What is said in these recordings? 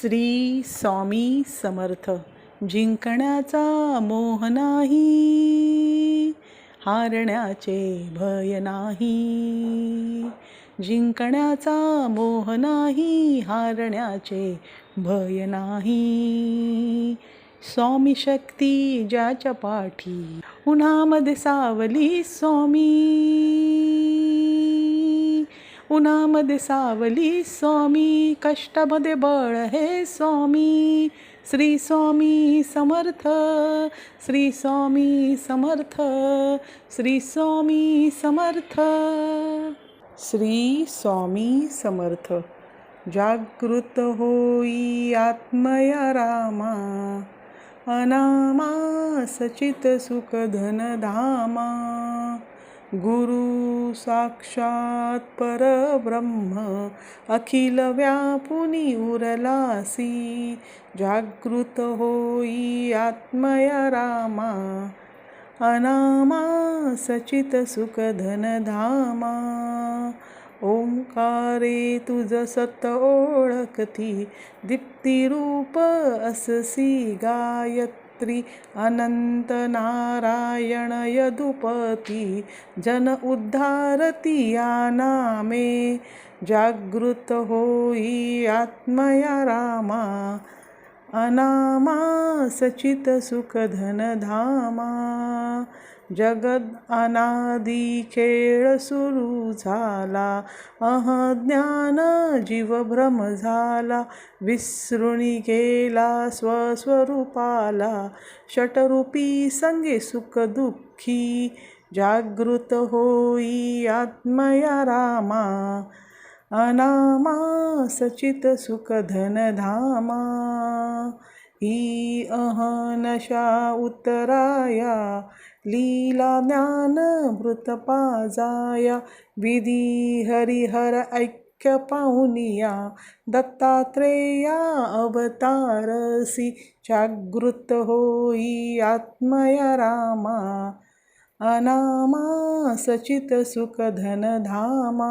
श्री स्वामी समर्थ. जिंकण्याचा मोह नाही हारण्याचे भय नाही. जिंकण्याचा मोह नाही हारण्याचे भय नाही. स्वामी शक्ती ज्याच्या पाठी उन्हामध्ये सावली स्वामी. उन्हामध्ये सावली स्वामी कष्टामध्ये बळ हे स्वामी. श्री स्वामी समर्थ श्री स्वामी समर्थ श्री स्वामी समर्थ. श्री स्वामी समर्थ जागृत होई आत्मया रामा. अनामा सचित सुख धन धामा. गुरु साक्षात परब्रह्म अखिल व्यापुनी उरलासी जागृत होई आत्मया रामा अनामा सचित सुख धामा ओंकारे तुझ सत ओळखती दीप्तिरूप अससी गायत गायत्री अनंत नारायण यदुपती जन उद्धारती या नामे। जागृत होई आत्मया रामा। अनामा सचित सुख धन धामा। जगद अनादी खेळ सुरू झाला. अहज्ञान जीवभ्रम झाला. विसृणी गेला स्वस्वरूपाला. षटरूपी संगे सुख दुःखी. जागृत होई आत्मया रामा. अनामा सचित सुख धन धामा. ही अहनशा उत्तराया लीला ज्ञान मृत पाजाया विधी हरिहर ऐक्य पाहुनिया दत्तात्रेया अवतारसी जागृत होई आत्मया रामा अनामा सचित सुख धन धामा।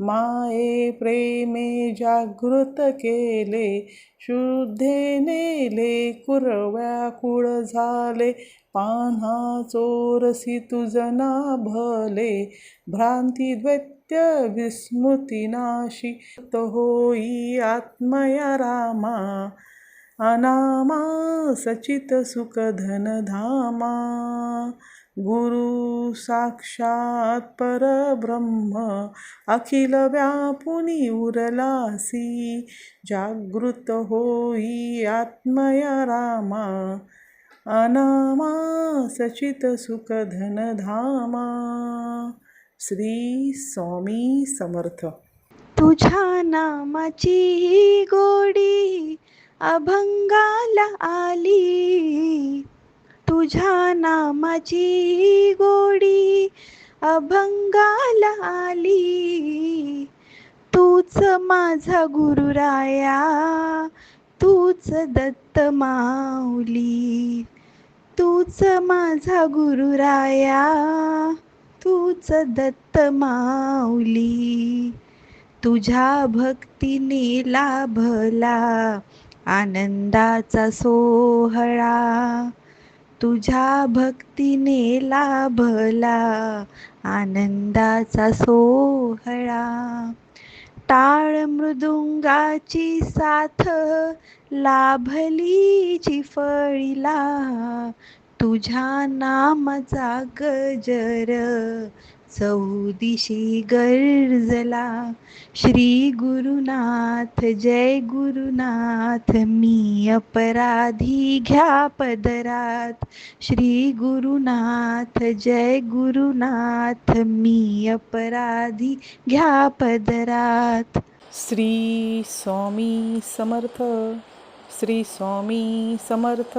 माये प्रेमे जागृत केले शुद्धे नेले कुरव्याकुळ झाले पान्हा चोरसी तुझना भले भ्रांती द्वैत्य विस्मृतीनाशी होई आत्मया रामा अनामा सचित सुख धन धामा। गुरु साक्षात परब्रह्म अखिल व्यापुनी उरलासी जागृत होई आत्मया रामा अनामा सचित सुख धन धामा। श्री स्वामी समर्थ। तुझ्या नामाची गोडी अभंगाला आली. तुझ्या नामाची गोडी अभंगाला आली. तूच माझा गुरुराया तूच दत्त माऊली. तूच माझा गुरुराया तूच दत्त माऊली. तुझ्या भक्तीने लाभला आनंदाचा सोहळा. तुझ्या भक्तीने लाभला आनंदाचा सोहळा. टाळ मृदुंगाची साथ लाभली चिफळीला तुझ्या नामाचा गजर चौदिशी गर्जला. श्री गुरुनाथ जय गुरुनाथ मी अपराधी घ्या पदरात. श्री गुरुनाथ जय गुरुनाथ मी अपराधी घ्या पदरात. श्री स्वामी समर्थ श्री स्वामी समर्थ.